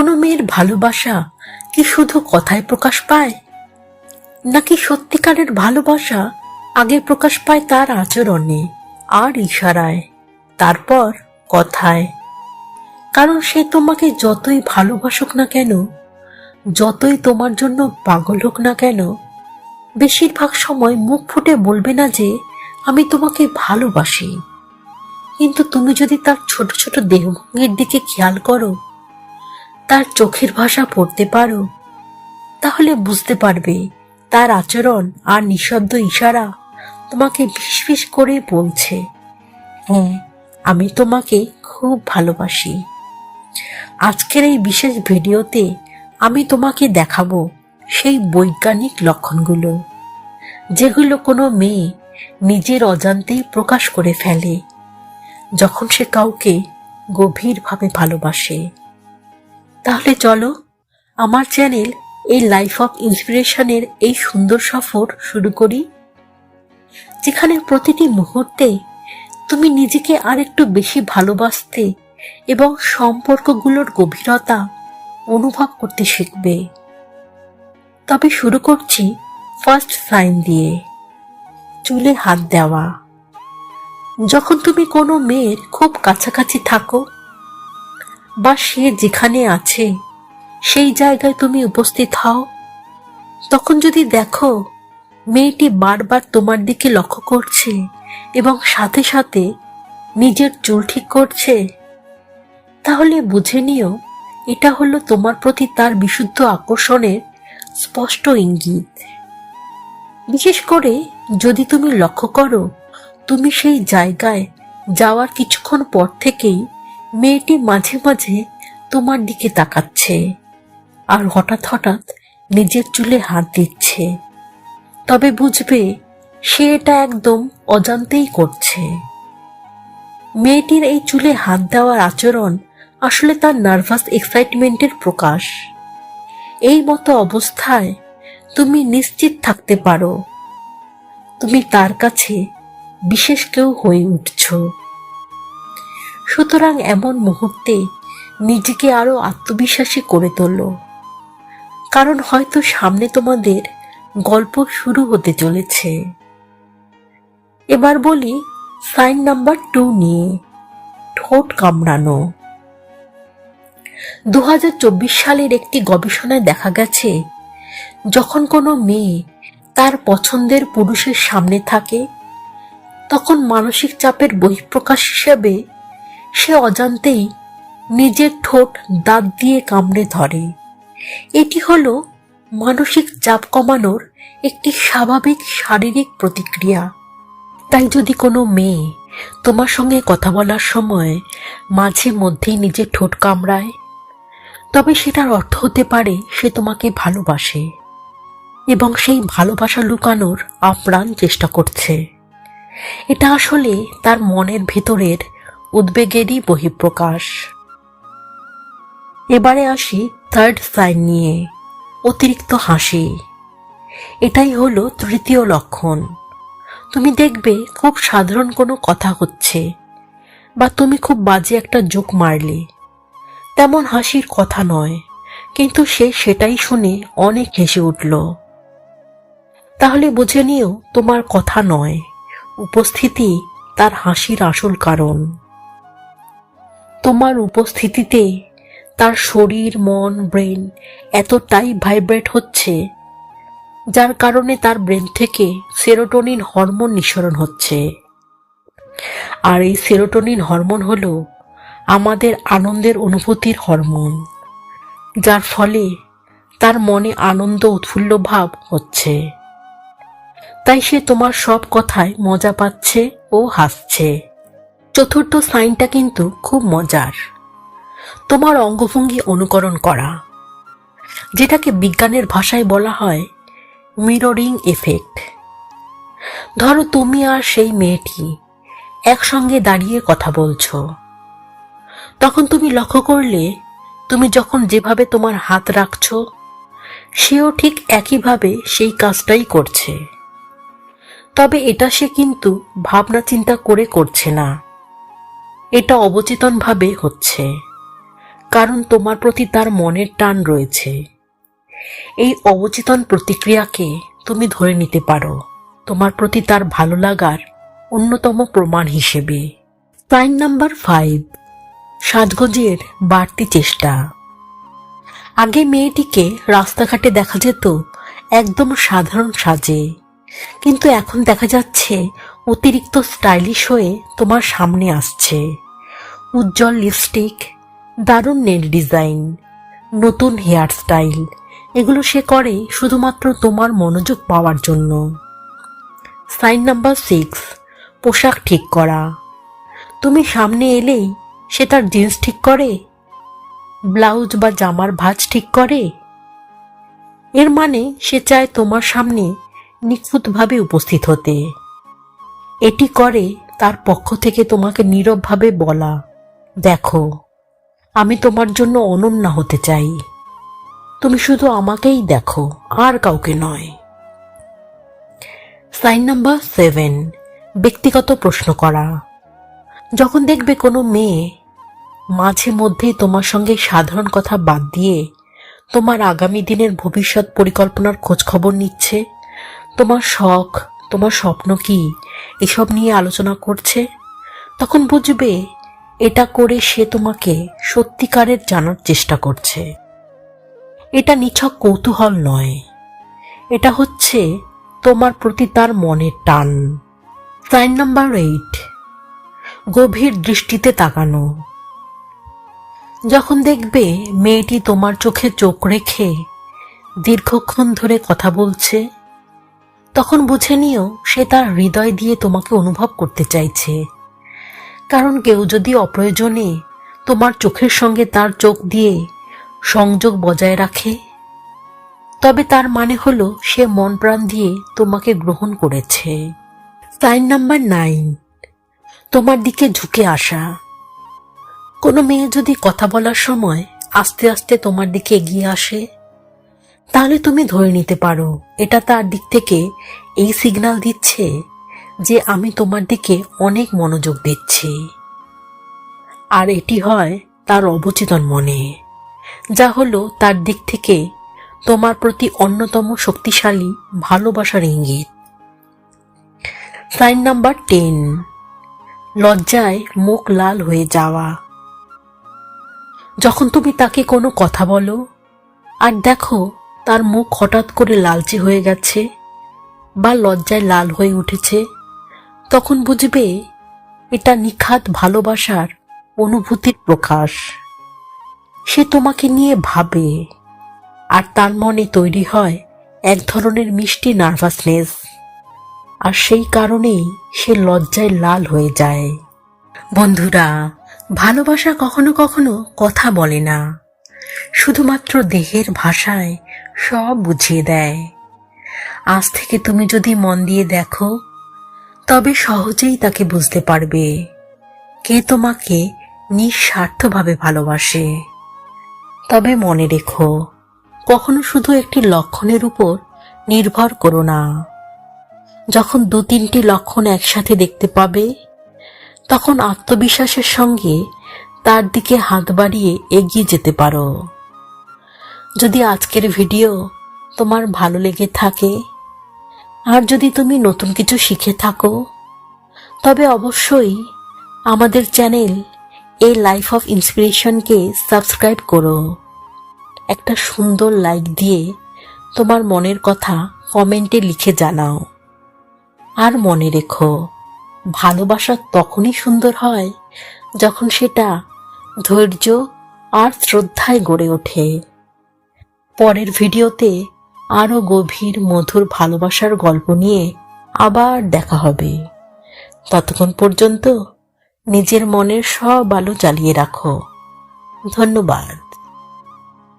কোনো মেয়ের ভালোবাসা কি শুধু কথায় প্রকাশ পায়? নাকি সত্যিকারের ভালোবাসা আগে প্রকাশ পায় তার আচরণে, আর ইশারায়, তারপর কথায়? কারণ সে তোমাকে যতই ভালোবাসুক না কেন, যতই তোমার জন্য পাগল হোক না কেন, বেশিরভাগ সময় মুখ ফুটে বলবে না যে, আমি তোমাকে ভালোবাসি। কিন্তু তুমি যদি তার ছোট ছোট দেহভঙ্গির দিকে খেয়াল করো তার চোখের ভাষা পড়তে পারো, তাহলে বুঝতে পারবে তার আচরণ আর নিঃশব্দ ইশারা তোমাকে ফিস করে বলছে। হ্যাঁ আমি তোমাকে খুব ভালোবাসি। আজকের এই বিশেষ ভিডিওতে আমি তোমাকে দেখাবো সেই বৈজ্ঞানিক লক্ষণগুলো, যেগুলো কোনো মেয়ে নিজের অজান্তেই প্রকাশ করে ফেলে, যখন সে কাউকে গভীরভাবে ভালোবাসে। তাহলে চলো, আমার চ্যানেল এই লাইফ অফ ইন্সপিরেশনের এই সুন্দর সফর শুরু করি। যেখানে প্রতিটি মুহূর্তে তুমি নিজেকে আর একটু বেশি ভালোবাসতে এবং সম্পর্কগুলোর গভীরতা অনুভব করতে শিখবে। তবে শুরু করছি ফার্স্ট সাইন দিয়ে, চুলে হাত দেওয়া। যখন তুমি কোনো মেয়ের খুব কাছাকাছি থাকো বা সে যেখানে আছে, সেই জায়গায় তুমি উপস্থিত হও। তখন যদি দেখো, মেয়েটি বারবার তোমার দিকে লক্ষ্য করছে এবং সাথে সাথে নিজের চুল ঠিক করছে, তাহলে বুঝে নিও, এটা হলো তোমার প্রতি তার বিশুদ্ধ আকর্ষণের স্পষ্ট ইঙ্গিত। বিশেষ করে যদি তুমি লক্ষ্য করো, তুমি সেই জায়গায় যাওয়ার কিছুক্ষণ পর থেকেই মেয়েটি মাঝে মাঝে তোমার দিকে তাকাচ্ছে আর হঠাৎ হঠাৎ নিজের চুলে হাত দিচ্ছে। তবে বুঝবে সে এটা একদম অজান্তেই করছে। মেয়েটির এই চুলে হাত দেওয়ার আচরণ আসলে তার নার্ভাস এক্সাইটমেন্টের প্রকাশ। এই মতো অবস্থায় তুমি নিশ্চিত থাকতে পারো। তুমি তার কাছে বিশেষ কেউ হয়ে উঠছ। সুতরাং এমন মুহূর্তে নিজেকে আরও আত্মবিশ্বাসী করে তোলো কারণ হয়তো সামনে তোমাদের গল্প শুরু হতে চলেছে। এবার বলি, সাইন নাম্বার টু নিয়ে ঠোঁট কামড়ানো। দু হাজার চব্বিশ সালের একটি গবেষণায় দেখা গেছে, যখন কোনো মেয়ে তার পছন্দের পুরুষের সামনে থাকে, তখন মানসিক চাপের বহিঃপ্রকাশ হিসেবে সে অজান্তেই নিজের ঠোঁট দাঁত দিয়ে কামড়ে ধরে। এটি হলো মানসিক চাপ কমানোর একটি স্বাভাবিক শারীরিক প্রতিক্রিয়া। তাই যদি কোনো মেয়ে তোমার সঙ্গে কথা বলার সময় মাঝে মধ্যেই নিজের ঠোঁট কামড়ায়, তবে সেটার অর্থ হতে পারে সে তোমাকে ভালোবাসে এবং সেই ভালোবাসা লুকানোর আপ্রাণ চেষ্টা করছে। এটা আসলে তার মনের ভেতরের উদ্বেগেরই বহিঃপ্রকাশ। এবারে আসি থার্ড সাইন নিয়ে, অতিরিক্ত হাসি। এটাই হলো তৃতীয় লক্ষণ। তুমি দেখবে খুব সাধারণ কোনো কথা হচ্ছে, বা তুমি খুব বাজে একটা জোক মারলে। তেমন হাসির কথা নয়, কিন্তু সে সেটাই শুনে অনেক হেসে উঠল। তাহলে বুঝে নিও তোমার কথা নয়, উপস্থিতি তার হাসির আসল কারণ। তোমার উপস্থিতিতে তার শরীর, মন, ব্রেন এতটাই ভাইব্রেট হচ্ছে, যার কারণে তার ব্রেন থেকে সেরোটোনিন হরমোন নিঃসরণ হচ্ছে। আর এই সেরোটোনিন হরমোন হল আমাদের আনন্দের অনুভূতির হরমোন, যার ফলে তার মনে আনন্দ উৎফুল্ল ভাব হচ্ছে। তাই সে তোমার সব কথায় মজা পাচ্ছে ও হাসছে। চতুর্থ সাইনটা কিন্তু খুব মজার। তোমার অঙ্গভঙ্গি অনুকরণ করা। যেটাকে বিজ্ঞানের ভাষায় বলা হয় মিররিং এফেক্ট ধরো তুমি আর সেই মেয়েটি একসঙ্গে দাঁড়িয়ে কথা বলছো। তখন তুমি লক্ষ্য করলে তুমি যখন যেভাবে তোমার হাত রাখছো, সেও ঠিক একইভাবে সেই কাজটাই করছে। তবে এটা সে কিন্তু ভাবনা চিন্তা করে করছে না। এটা অবচেতনভাবে হচ্ছে, কারণ তোমার প্রতি তার মনের টান রয়েছে। এই অবচেতন প্রতিক্রিয়াকে তুমি ধরে নিতে পারো। তোমার প্রতি তার ভালো লাগার অন্যতম প্রমাণ হিসেবে। সাইন নাম্বার ফাইভ সাজগোজের বাড়তি চেষ্টা। আগে মেয়েটিকে রাস্তাঘাটে দেখা যেত, একদম সাধারণ সাজে। কিন্তু এখন দেখা যাচ্ছে অতিরিক্ত স্টাইলিশ হয়ে তোমার সামনে আসছে। উজ্জ্বল লিপস্টিক দারুণ নেল ডিজাইন নতুন হেয়ার স্টাইল এগুলো সে করে শুধুমাত্র তোমার মনোযোগ পাওয়ার জন্য। সাইন নাম্বার সিক্স পোশাক ঠিক করা। তুমি সামনে এলেই সে তার জিন্স ঠিক করে ব্লাউজ বা জামার ভাঁজ ঠিক করে। এর মানে সে চায় তোমার সামনে নিখুঁতভাবে উপস্থিত হতে। এটি করে তার পক্ষ থেকে তোমাকে নীরবভাবে বলা, দেখো, আমি তোমার জন্য অনন্যা হতে চাই। তুমি শুধু আমাকেই দেখো, আর কাউকে নয়। সাইন নাম্বার সেভেন ব্যক্তিগত প্রশ্ন করা। যখন দেখবে কোনো মেয়ে মাঝে মধ্যেই তোমার সঙ্গে সাধারণ কথা বাদ দিয়ে তোমার আগামী দিনের ভবিষ্যৎ পরিকল্পনার খোঁজ খবর নিচ্ছে, তোমার শখ তোমার স্বপ্ন কি? এসব নিয়ে আলোচনা করছে? তখন বুঝবে এটা করে সে তোমাকে সত্যিকারের জানার চেষ্টা করছে। এটা নিছক কৌতূহল নয়। এটা হচ্ছে তোমার প্রতি তার মনের টান। Sign number eight. গভীর দৃষ্টিতে তাকানো। যখন দেখবে মেয়েটি তোমার চোখে চোখ রেখে দীর্ঘক্ষণ ধরে কথা বলছে তখন বুঝে নিও, সে তার হৃদয় দিয়ে তোমাকে অনুভব করতে চাইছে। কারণ কেউ যদি অপ্রয়োজনে তোমার চোখের সঙ্গে তার চোখ দিয়ে সংযোগ বজায় রাখে, তবে তার মানে হলো সে মন প্রাণ দিয়ে তোমাকে গ্রহণ করেছে। Sign number nine. তোমার দিকে ঝুঁকে আসা। কোনো মেয়ে যদি কথা বলার সময় আস্তে আস্তে তোমার দিকে এগিয়ে আসে তাহলে তুমি ধরে নিতে পারো, এটা তার দিক থেকে এই সিগন্যাল দিচ্ছে যে আমি তোমার দিকে অনেক মনোযোগ দিচ্ছি। আর এটি হয় তার অবচেতন মনে, যা হলো তার দিক থেকে তোমার প্রতি অন্যতম শক্তিশালী, ভালোবাসার ইঙ্গিত। সাইন নাম্বার টেন লজ্জায় মুখ লাল হয়ে যাওয়া। যখন তুমি তাকে কোনো কথা বলো, আর দেখো তার মুখ হঠাৎ করে লালচে হয়ে গেছে বা লজ্জায় লাল হয়ে উঠেছে, তখন বুঝবে এটা নিখাত ভালোবাসার অনুভূতির প্রকাশ। সে তোমাকে নিয়ে ভাবে, আর তার মনে তৈরি হয় এক ধরনের মিষ্টি নার্ভাসনেস, আর সেই কারণেই সে লজ্জায় লাল হয়ে যায়। বন্ধুরা, ভালোবাসা কখনো কখনো কথা বলে না, শুধুমাত্র দেহের ভাষায় সব বুঝিয়ে দেয়। আজ থেকে তুমি যদি মন দিয়ে দেখো, তবে সহজেই তাকে বুঝতে পারবে কে তোমাকে নিঃস্বার্থভাবে ভালোবাসে। তবে মনে রেখো, কখনো শুধু একটি লক্ষণের উপর নির্ভর করো না। যখন দু তিনটি লক্ষণ একসাথে দেখতে পাবে, তখন আত্মবিশ্বাসের সঙ্গে তার দিকে হাত বাড়িয়ে এগিয়ে যেতে পারো। যদি আজকের ভিডিও তোমার ভালো লেগে থাকে, আর যদি তুমি নতুন কিছু শিখে থাকো, তবে অবশ্যই আমাদের চ্যানেল এই লাইফ অফ ইন্সপিরেশনকে সাবস্ক্রাইব করো। একটা সুন্দর লাইক দিয়ে তোমার মনের কথা কমেন্টে লিখে জানাও। আর মনে রেখো, ভালোবাসা তখনই সুন্দর হয় যখন সেটা ধৈর্য আর শ্রদ্ধায় গড়ে ওঠে। পরের ভিডিওতে আরও গভীর মধুর ভালোবাসার গল্প নিয়ে আবার দেখা হবে। ততক্ষণ পর্যন্ত নিজের মনের সব আলো জ্বালিয়ে রাখো। ধন্যবাদ।